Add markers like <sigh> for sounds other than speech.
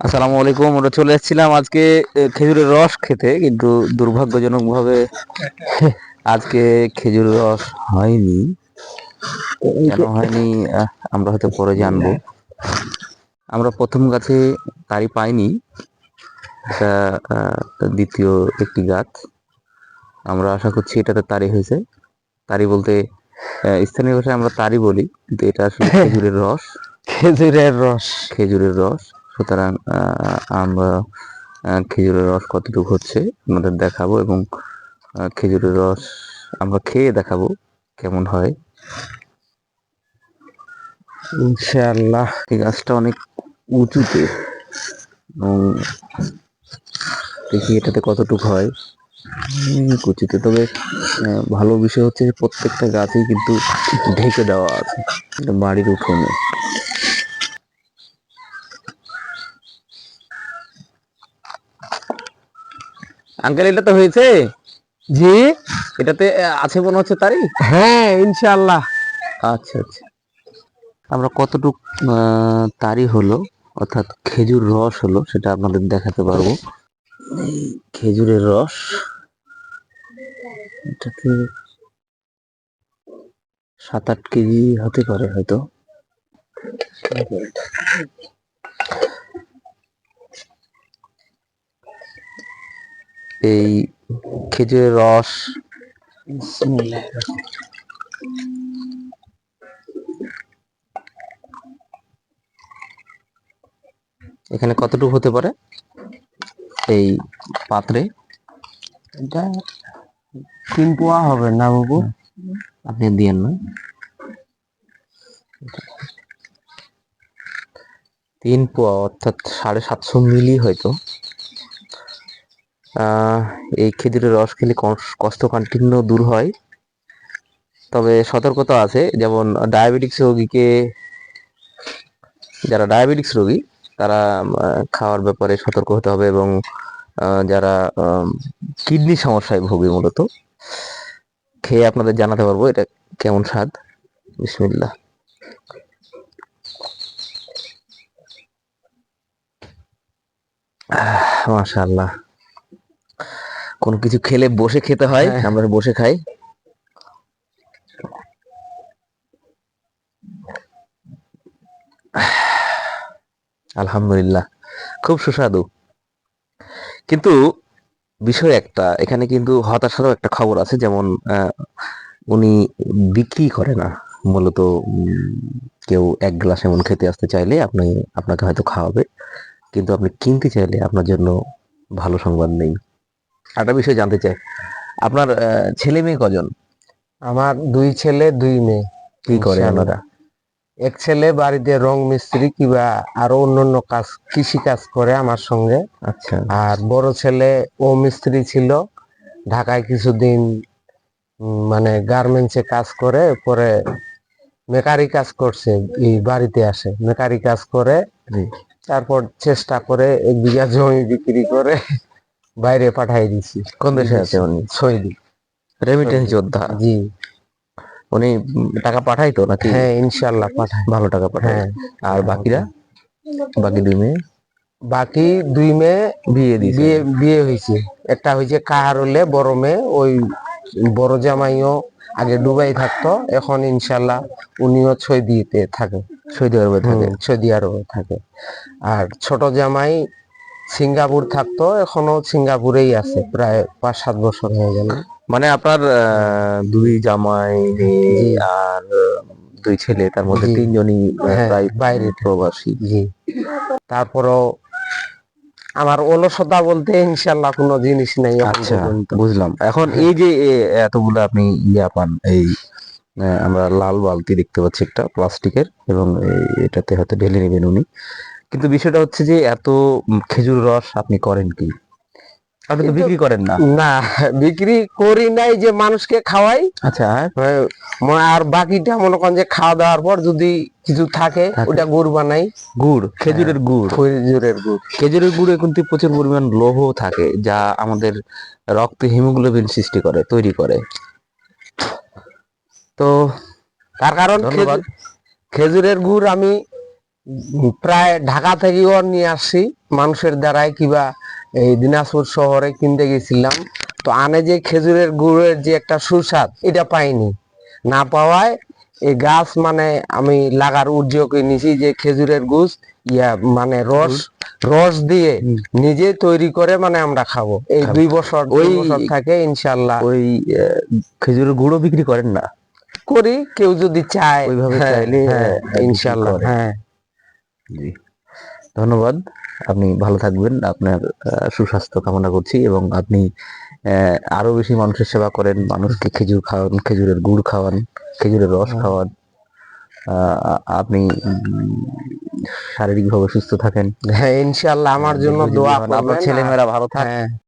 আসসালামু আলাইকুম আমরা চলে এসেছিলাম আজকে খেজুরের রস খেতে কিন্তু দুর্ভাগ্যজনক ভাবে আজকে খেজুরের রস হয়নি। কেন হয়নি? আমরা হয়তো পরে জানব। আমরা প্রথম গাছে তারি পাইনি। এটা দ্বিতীয় একটি গাছ। আমরা আশা করছি এটাতে তারি হয়েছে। তারি বলতে স্থানীয় ভাষায় আমরা তারি বলি কিন্তু এটা আসলে <laughs> খেজুরের রস। খেজুরের রস। খেজুরের রস। সুতরাং আমরা খেজুরের রস কতটুকু হচ্ছে আপনাদের দেখাবো এবং খেজুরের রস আমরা খেয়ে দেখাবো কেমন হয়। ইনশাআল্লাহ। এই গাছটা অনেক উঁচুতে এবং দেখি এটাতে কতটুকু হয়। অনেক উঁচুতে। তবে ভালো বিষয় হচ্ছে যে প্রত্যেকটা গাছেই কিন্তু ঢেকে দেওয়া আছে। বাড়ির উঠোনে আঙ্কেল এটা তো হয়েছে? জি। এটাতে আছে মনে হচ্ছে তারই হ্যাঁ ইনশাআল্লাহ। আচ্ছা আচ্ছা। আমরা কতটুক তারি হলো অর্থাৎ খেজুর রস হলো সেটা আপনাদের দেখাতে পারব। এই খেজুরের রস এটাতে সাত আট কেজি হতে পারে হয়তো। এই খেজুরের রস। এখানে কতটুকু হতে পারে? এই পাত্রে। এটা তিন পোয়া হবে না বাবু? আপনি দিয়েন না। তিন পোয়া, অর্থাৎ সাড়ে সাতশো মিলি হয়তো। এই খেজুরের রস খেলে কোষ্ঠকাঠিন্য দূর হয়। তবে সতর্কতা আছে, যেমন ডায়াবেটিক্স রোগীকে, যারা ডায়াবেটিক্স রোগী, তারা খাওয়ার ব্যাপারে সতর্ক হতে হবে এবং যারা কিডনি সমস্যায় ভোগে মূলত, খেয়ে আপনাদের জানাতে পারব এটা কেমন স্বাদ। বিসমিল্লাহ। মাশাআল্লাহ। কোনো কিছু খেলে বসে খেতে হয় হ্যাঁ। আমরা বসে খাই। আলহামদুলিল্লাহ খুব সুস্বাদু। কিন্তু বিষয় একটা এখানে কিন্তু হতাশারও একটা খবর আছে যেমন আহ, উনি বিক্রি করে না মূলত কেউ এক গ্লাস এমন খেতে আসতে চাইলে আপনি আপনাকে হয়তো খাওয়াবে কিন্তু আপনি কিনতে চাইলে আপনার জন্য ভালো সংবাদ নেই। একটা বিষয় জানতে চাই। আপনার ছেলে মেয়ে কজন? আমার দুই ছেলে দুই মেয়ে। কি করে। ওনারা? এক ছেলে বাড়িতে রং মিস্ত্রি কিংবা আরও অন্যান্য কাজ কৃষি কাজ করে আমার সঙ্গে। আচ্ছা। আর বড় ছেলে ও মিস্ত্রি ছিল। ঢাকায় কিছুদিন মানে গার্মেন্টসে কাজ করে পরে মেকারি কাজ করছে এই বাড়িতে আসে। মেকারি কাজ করে তারপর চেষ্টা করে এক বিঘা জমি বিক্রি করে। বাইরে পাঠাই দিছি। কোন দেশে আছে উনি? সৌদি। রেমিটেন্স যোদ্ধা। জি। উনি টাকা পাঠাইতো নাকি? হ্যাঁ ইনশাল্লাহ পাঠাই ভালো টাকা পাঠায়। হ্যাঁ। আর বাকিরা? বাকি দুই মেয়ে? বাকি দুই মেয়ে বিয়ে দিয়েছে। বিয়ে বিয়ে হয়েছে। একটা হয়েছে কাহারলে বড় মেয়ে। ওই বড় জামাইও আগে দুবাই থাকতো। এখন ইনশাল্লাহ উনিও সৌদিতে থাকে। সৌদি আরবে থাকে। সৌদি আরবে থাকে। আর ছোট জামাই সিঙ্গাপুর থাকতো এখনও সিঙ্গাপুরেই আছে প্রায় পাঁচ সাত বছর হয়ে গেল। মানে আপনার দুই জামাই আর দুই ছেলে তার মধ্যে তিনজনই হ্যাঁ, প্রায় বাইরে। প্রবাসী। জি। তারপরও আমার অলসতা বলতে ইনশাল্লাহ কোনো জিনিস নাই আচ্ছা বুঝলাম। এখন এই যে এতগুলো আপনি ইয়া পান এই আমরা লাল বালতি দেখতে পাচ্ছি একটা প্লাস্টিকের এবং এটাতে হয়তো ঢেলে নেবেন উনি। কিন্তু বিষয়টা হচ্ছে যে এত খেজুর রস আপনি করেন কি? আপনি তো বিক্রি করেন না? না বিক্রি করি নাই যে মানুষকে খাওয়াই। আচ্ছা। আর হ্যাঁ, বাকিটা মনে করেন যে খাওয়া দাওয়ার পর যদি কিছু থাকে। ওটা গুড় বানাই। গুড় খেজুরের গুড়। খেজুরের গুড়। খেজুরের গুড়ে কিন্তু প্রচুর পরিমাণ লৌহ থাকে যা আমাদের রক্তে হিমোগ্লোবিন সৃষ্টি করে তৈরি করে। তো তার কারণ খেজুরের গুড় আমি প্রায় ঢাকা থেকেও নিয়ে আসছি। মানুষের দ্বারাই কিবা এই দিনাজপুর শহরে কিনতে গেছিলাম। তো আনে যে খেজুরের গুড়ের যে একটা সুস্বাদ এটা পাইনি। না পাওয়ায় এই গাছ মানে আমি লাগার উদ্যোগ নিছি যে খেজুরের গুছ ইয়া মানে রস রস দিয়ে নিজে তৈরি করে মানে আমরা খাব। এই দুই বছর ওই- বছর থাকে ইনশাল্লাহ ওই খেজুরের গুঁড়ো বিক্রি করেন না? করি কেউ যদি চায় ওইভাবে চাইলে, ইনশাল্লাহ হ্যাঁ। জি। ধন্যবাদ। আপনি ভালো থাকবেন। আপনার সুস্বাস্থ্য কামনা করছি এবং আপনি আহ, আরও বেশি মানুষের সেবা করেন। মানুষকে খেজুর খাওয়ান খেজুরের গুড় খাওয়ান খেজুরের রস খাওয়ান। আহ, আপনি শারীরিক ভাবে সুস্থ থাকেন। হ্যাঁ ইনশাল্লাহ আমার জন্য দীর্ঘজীবী দোয়া হন, আপনার ছেলেমেয়েরা ছেলে মেয়েরা ভালো থাক হ্যাঁ।